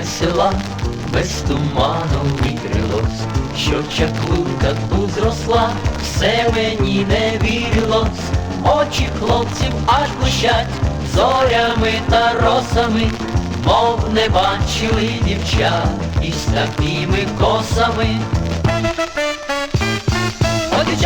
росла, без туману вітрилось, що чаклунка тут зросла, все мені не вірилось, очі хлопців аж блищать, зорями та росами, мов не бачили дівчат із такими косами. От і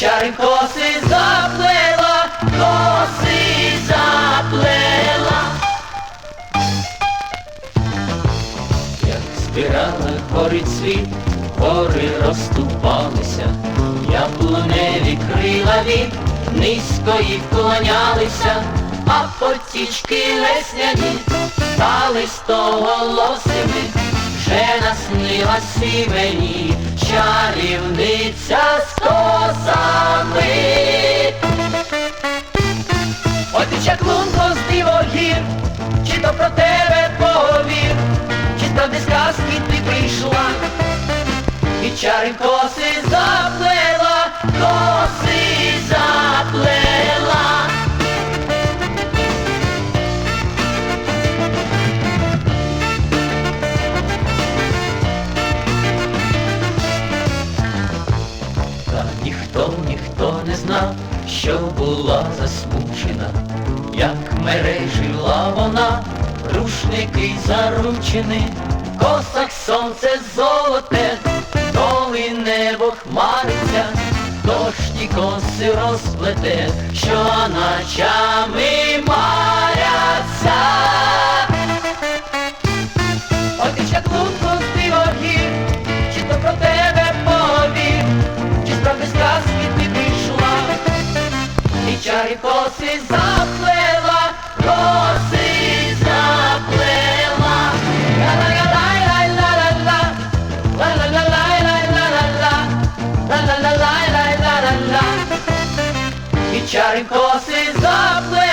чари коси заплела, коси заплела. Як збирала горить світ, гори розступалися, яблуневі крилаві, низько їх вклонялися, а потічки весняні стали стоголосими, вже наснилась і мені чарівниця От і чаклунко з дивогір, чи то про тебе поговір, чи справді з казки ти прийшла, і чари коси заплела, коси заплела. Та ніхто, ніхто не знав, що була засмучена, як мережила вона, рушники заручені, косах сонце золоте, коли небо хмариться, дощ ті коси розплете, що ночами маряться. І чаклунку з дивогір, чи то про тебе повір, чи справді з казки ти і чарі коси заплела, Чарим коси запле.